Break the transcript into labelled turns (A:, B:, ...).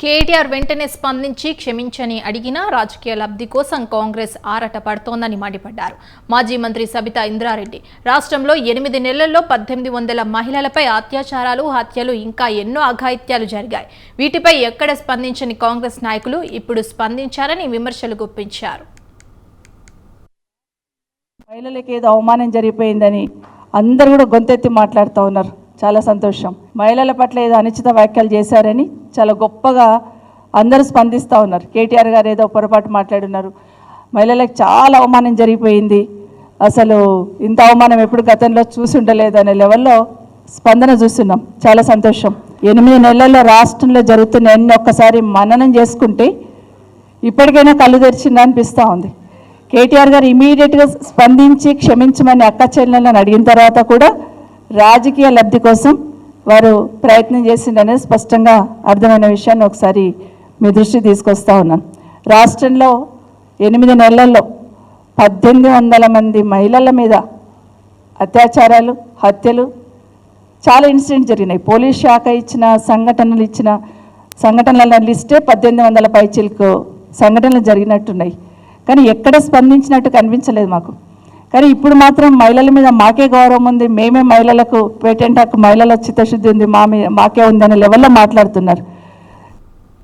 A: కేటీఆర్ వెంటనే స్పందించి క్షమించని అడిగినా రాజకీయ లబ్ధి కోసం కాంగ్రెస్ ఆరాట పడుతోందని మండిపడ్డారు. మాజీ మంత్రి సబితా ఇంద్రారెడ్డి. రాష్ట్రంలో ఎనిమిది నెలల్లో పద్దెనిమిది వందల మహిళలపై అత్యాచారాలు హత్యలు ఇంకా ఎన్నో అఘాయిత్యాలు జరిగాయి. వీటిపై ఎక్కడ స్పందించని కాంగ్రెస్ నాయకులు ఇప్పుడు స్పందించారని విమర్శలు గుప్పించారు.
B: మహిళలకు ఏదో అవమానం జరిగిపోయిందని అందరూ కూడా గొంతెత్తి మాట్లాడుతూ ఉన్నారు. చాలా సంతోషం. మహిళల పట్ల ఏదో అనుచిత వ్యాఖ్యలు చేశారని చాలా గొప్పగా అందరూ స్పందిస్తూ ఉన్నారు. కేటీఆర్ గారు ఏదో పొరపాటు మాట్లాడున్నారు. మహిళలకు చాలా అవమానం జరిగిపోయింది. అసలు ఇంత అవమానం ఎప్పుడు గతంలో చూసి ఉండలేదు అనే లెవెల్లో స్పందన చూస్తున్నాం. చాలా సంతోషం. ఎనిమిది నెలల్లో రాష్ట్రంలో జరుగుతున్న ఎన్ని ఒక్కసారి మననం చేసుకుంటే ఇప్పటికైనా కళ్ళు తెరిచిందా అనిపిస్తూ ఉంది. కేటీఆర్ గారు ఇమీడియట్గా స్పందించి క్షమించమని అక్క చెల్లెలను అడిగిన తర్వాత కూడా రాజకీయ లబ్ధి కోసం వారు ప్రయత్నం చేసిందనేది స్పష్టంగా అర్థమైన విషయాన్ని ఒకసారి మీ దృష్టి తీసుకొస్తా ఉన్నాను. రాష్ట్రంలో ఎనిమిది నెలల్లో పద్దెనిమిది వందల మంది మహిళల మీద అత్యాచారాలు హత్యలు చాలా ఇన్సిడెంట్ జరిగినాయి. పోలీస్ శాఖ ఇచ్చిన సంఘటనలు ఇచ్చిన సంఘటనల లిస్టే పద్దెనిమిది వందల పైచిలకు సంఘటనలు జరిగినట్టున్నాయి. కానీ ఎక్కడ స్పందించినట్టు కనిపించలేదు మాకు. కానీ ఇప్పుడు మాత్రం మహిళల మీద మాకే గౌరవం ఉంది. మేమే మహిళలకు పేటెంట్ హక్కు మహిళల చిత్తశుద్ధి ఉంది. మా మాకే ఉంది అనే లెవెల్లో మాట్లాడుతున్నారు.